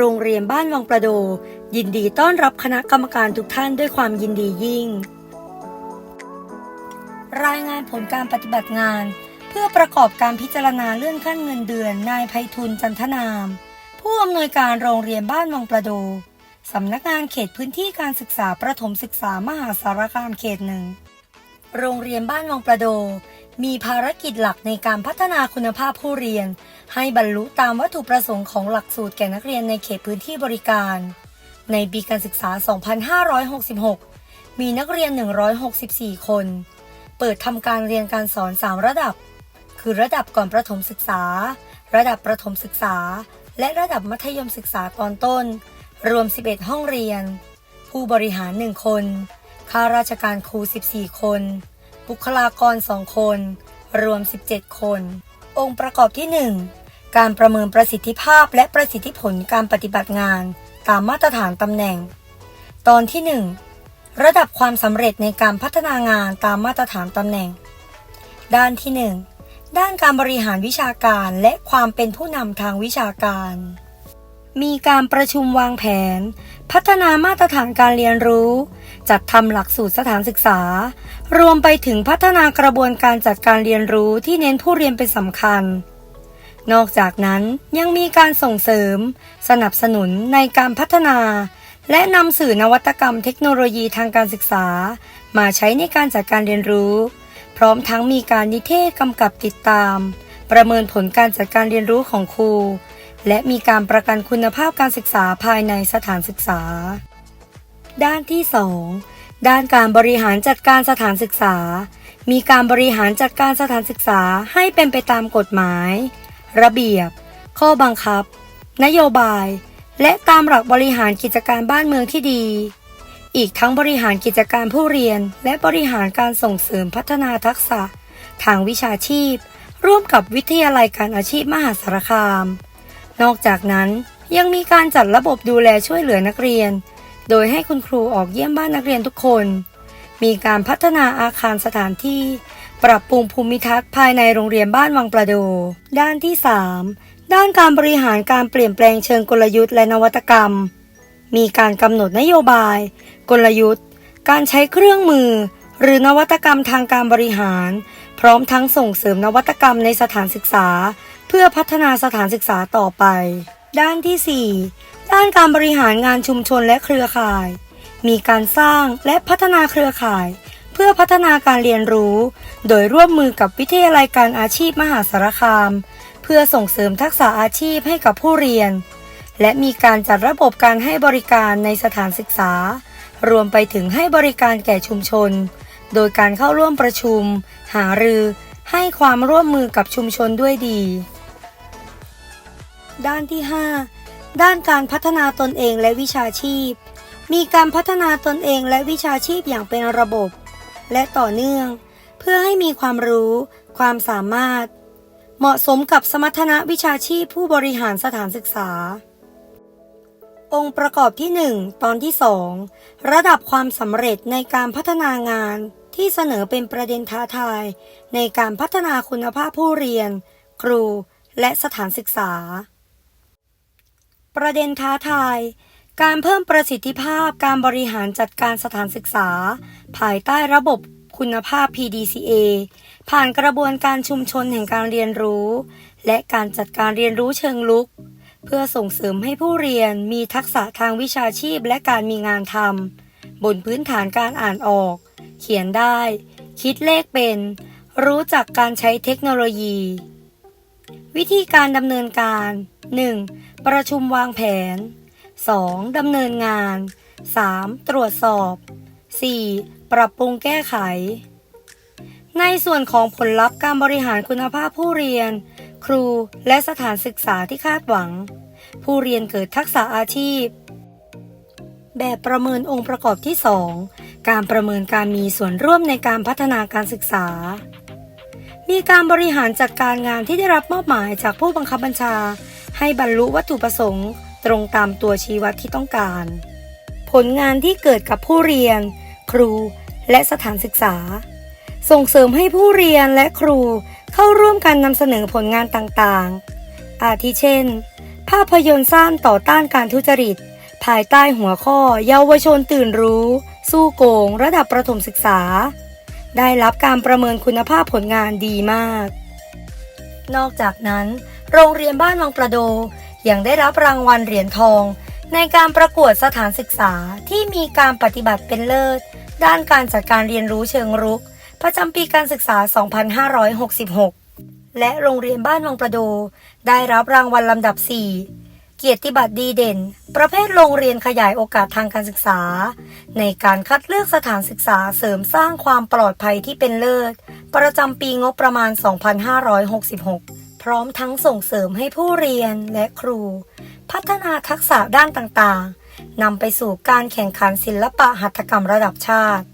โรงเรียนบ้านวังประโด ยินดีต้อนรับคณะกรรมการทุกท่านด้วยความยินดียิ่ง รายงานผลการปฏิบัติงาน เพื่อประกอบการพิจารณาเลื่อนขั้นเงินเดือนนายไพฑูรย์จันทนาม ผู้อำนวยการโรงเรียนบ้านวังประโดสำนักงานเขตพื้นที่การศึกษาประถมศึกษามหาสารคามเขตหนึ่ง โรงเรียนบ้านวังประโด มีภารกิจหลักในการพัฒนาคุณภาพผู้เรียน ให้บรรลุตามวัตถุประสงค์ของหลักสูตรแก่นักเรียนในเขตพื้นที่บริการ ในปีการศึกษา 2566 มีนักเรียน 164 คน เปิดทำการเรียนการสอน 3 ระดับ คือระดับก่อนประถมศึกษา ระดับประถมศึกษา และระดับมัธยมศึกษาตอนต้น รวม 11 ห้องเรียน ผู้บริหาร 1 คนข้าราชการครู 14 คน บุคลากร 2 คน รวม 17 คน องค์ประกอบที่ 1 การประเมินประสิทธิภาพและประสิทธิผลการปฏิบัติงาน ตามมาตรฐานตำแหน่ง ตอนที่ 1 ระดับความสำเร็จในการพัฒนางานตามมาตรฐานตำแหน่ง ด้านที่ 1 ด้านการบริหารวิชาการและความเป็นผู้นำทางวิชาการ มีการประชุมวางแผน พัฒนามาตรฐานการเรียนรู้ จัดทำหลักสูตรสถานศึกษา รวมไปถึงพัฒนากระบวนการจัดการเรียนรู้ที่เน้นผู้เรียนเป็นสำคัญ นอกจากนั้นยังมีการส่งเสริม สนับสนุนในการพัฒนา และนำสื่อนวัตกรรมเทคโนโลยีทางการศึกษา มาใช้ในการจัดการเรียนรู้ พร้อมทั้งมีการนิเทศกำกับติดตาม ประเมินผลการจัดการเรียนรู้ของครู และมีการประกันคุณภาพการศึกษาภายในสถานศึกษา ด้านที่ 2 ด้านการบริหารจัดการสถานศึกษา มีการบริหารจัดการสถานศึกษาให้เป็นไปตามกฎหมาย ระเบียบ ข้อบังคับ นโยบาย และตามหลักบริหารกิจการบ้านเมืองที่ดี อีกทั้งบริหารกิจการผู้เรียน และบริหารการส่งเสริมพัฒนาทักษะ ทางวิชาชีพ ร่วมกับวิทยาลัยการอาชีพมหาสารคาม นอกจากนั้นยังมีการจัดระบบดูแลช่วยเหลือนักเรียน โดยให้คุณครูออกเยี่ยมบ้านนักเรียนทุกคน มีการพัฒนาอาคารสถานที่ ปรับปรุงภูมิทัศน์ภายในโรงเรียนบ้านวังประโด ด้านที่ 3 ด้านการบริหารการเปลี่ยนแปลงเชิงกลยุทธ์และนวัตกรรม มีการกำหนดนโยบาย กลยุทธ์ การใช้เครื่องมือ หรือนวัตกรรมทางการบริหาร พร้อมทั้งส่งเสริมนวัตกรรมในสถานศึกษา เพื่อพัฒนาสถานศึกษาต่อไป ด้านที่ 4 ด้านการบริหารงานชุมชนและเครือข่าย มีการสร้างและพัฒนาเครือข่าย เพื่อพัฒนาการเรียนรู้ โดยร่วมมือกับวิทยาลัยการอาชีพมหาสารคาม เพื่อส่งเสริมทักษะอาชีพให้กับผู้เรียน และมีการจัดระบบการให้บริการในสถานศึกษา รวมไปถึงให้บริการแก่ชุมชน โดยการเข้าร่วมประชุม หารือให้ความร่วมมือกับชุมชนด้วยดี ด้านที่ 5 ด้านการพัฒนาตนเองและวิชาชีพ มีการพัฒนาตนเองและวิชาชีพอย่างเป็นระบบ และต่อเนื่อง เพื่อให้มีความรู้ ความสามารถ เหมาะสมกับสมรรถนะวิชาชีพผู้บริหารสถานศึกษา องค์ประกอบที่ 1 ตอนที่ 2 ระดับความสำเร็จในการพัฒนางานที่เสนอเป็นประเด็นท้าทาย ในการพัฒนาคุณภาพผู้เรียน ครูและสถานศึกษา ประเด็นท้าทาย การเพิ่มประสิทธิภาพการบริหารจัดการสถานศึกษา ภายใต้ระบบคุณภาพ PDCA ผ่านกระบวนการชุมชนแห่งการเรียนรู้ และการจัดการเรียนรู้เชิงลุก เพื่อส่งเสริมให้ผู้เรียนมีทักษะทางวิชาชีพและการมีงานทำบนพื้นฐานการอ่านออก เขียนได้ คิดเลขเป็น รู้จักการใช้เทคโนโลยี วิธีการดำเนินการ 1. ประชุมวางแผน 2. ดำเนินงาน 3. ตรวจสอบ 4. ปรับปรุงแก้ไข ในส่วนของผลลัพธ์การบริหารคุณภาพผู้เรียน ครูและสถานศึกษาที่คาดหวัง ผู้เรียนเกิดทักษะอาชีพ แบบประเมินองค์ประกอบที่ 2 การประเมินการมีส่วนร่วมในการพัฒนาการศึกษา มีการบริหารจัดการงานที่ได้รับมอบหมายจากผู้บังคับบัญชา ให้บรรลุวัตถุประสงค์ตรงตามตัวชี้วัดที่ต้องการ ผลงานที่เกิดกับผู้เรียน ครูและสถานศึกษา ส่งเสริมให้ผู้เรียนและครูเข้าร่วมกันนำเสนอผลงานต่างๆ อาทิเช่น ภาพยนตร์สั้นต่อต้านการทุจริต ภายใต้หัวข้อเยาวชนตื่นรู้ สู้โกง ระดับประถมศึกษา ได้รับการประเมินคุณภาพผลงานดีมาก นอกจากนั้น โรงเรียนบ้านวังประโดยังได้รับรางวัลเหรียญทอง ในการประกวดสถานศึกษาที่มีการปฏิบัติเป็นเลิศ ด้านการจัดการเรียนรู้เชิงรุก ประจำปีการศึกษา 2566 และโรงเรียนบ้านวังประโด ได้รับรางวัลลำดับ 4 เกียรติบัตรดีเด่น ประเภทโรงเรียนขยายโอกาสทางการศึกษา ในการคัดเลือกสถานศึกษาเสริมสร้างความปลอดภัยที่เป็นเลิศ ประจำปีงบประมาณ 2566 ร้อมทั้งส่งเสริมให้ผู้เรียนและครู พัฒนาทักษะด้านต่างๆนำไปสู่การแข่งขันศิลปะหัตถกรรมระดับชาติ